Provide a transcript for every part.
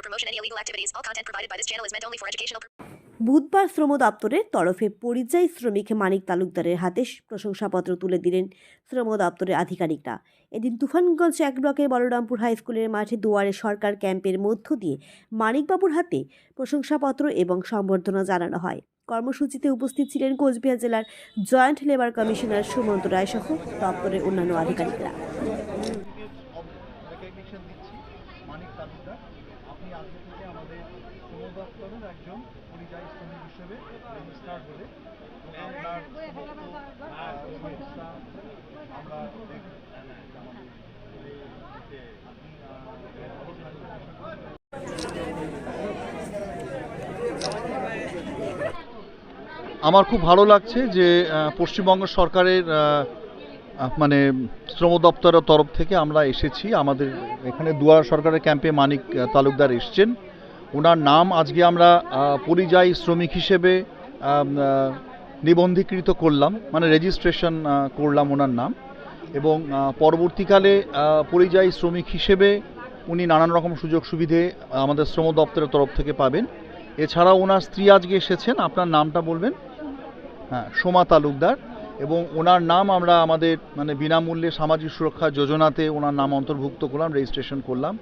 promotion, any illegal activities. All content provided by this channel is meant only for educational. বুধবার শ্রম দপ্তরের তরফে পরিযায়ী শ্রমিক মানিক তালুকদারের হাতে প্রশংসাপত্র তুলে দিলেন শ্রম দপ্তরের আধিকারিকরা এদিন তুফানগঞ্জ এক ব্লকের বলরামপুর হাই স্কুলের মাঠে দুয়ারে সরকার ক্যাম্পের মধ্য দিয়ে মানিকবাবুর হাতে প্রশংসাপত্র এবং সম্বর্ধনা জানানো হয় কর্মসূচিতে উপস্থিত ছিলেন কোচবিহার জেলার joint labour commissioner Sumanta Roy সহ দপ্তরের অন্যান্য আধিকারিকরা রেকগনিশন দিচ্ছি মানিক তালুকদার আপনি আজকে থেকে আমাদের একজন পরিযায়ী শ্রমিক হিসেবে রেজিস্টার হলে আমরা। আমার খুব ভালো লাগছে যে পশ্চিমবঙ্গ সরকারের মানে শ্রম দপ্তরের তরফ থেকে আমরা এসেছি আমাদের এখানে দুয়ার সরকারের ক্যাম্পে মানিক তালুকদার এসছেন ওনার নাম আজকে আমরা পরিযায়ী শ্রমিক হিসেবে নিবন্ধীকৃত করলাম মানে রেজিস্ট্রেশন করলাম ওনার নাম। এবং পরবর্তীকালে পরিযায়ী শ্রমিক হিসেবে উনি নানান রকম সুযোগ সুবিধে আমাদের শ্রম দপ্তরের তরফ থেকে পাবেন। এছাড়াও ওনার স্ত্রী আজকে এসেছেন, আপনার নামটা বলবেন? হ্যাঁ সোমা তালুকদার। এবং ওনার নাম আমরা আমাদের মানে বিনামূল্যে সামাজিক সুরক্ষা যোজনাতে ওনার নাম অন্তর্ভুক্ত করলাম রেজিস্ট্রেশন করলাম।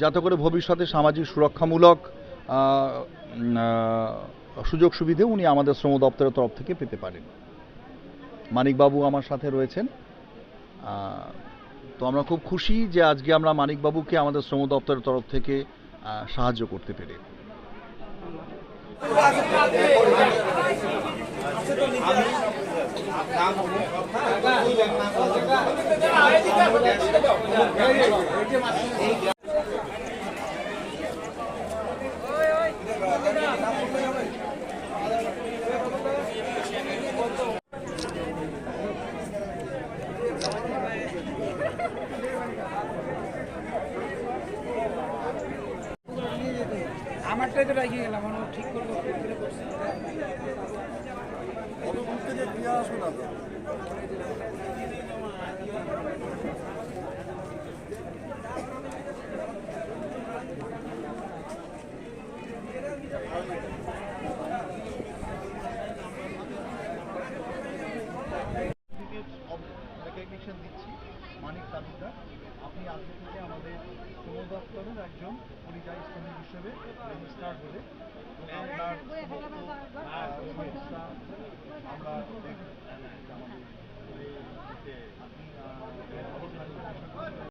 যাতে করে ভবিষ্যতে সামাজিক সুরক্ষামূলক সুযোগ সুবিধে উনি আমাদের শ্রম দপ্তরের তরফ থেকে পেতে পারেন। মানিকবাবু আমার সাথে রয়েছেন। তো আমরা খুব খুশি যে আজকে আমরা মানিকবাবুকে আমাদের শ্রম দপ্তরের তরফ থেকে সাহায্য করতে পেরে। আমারটাই তো রাখিয়ে গেলাম আমার ঠিক করব দিচ্ছি মানিক তালুকদার। আপনি আজকে থেকে আমাদের শ্রম দপ্তরের একজন পরিযায়ী শ্রমিক। হিসেবে রেজিস্টার হলে আপনার সমস্ত, আমরা দেখব।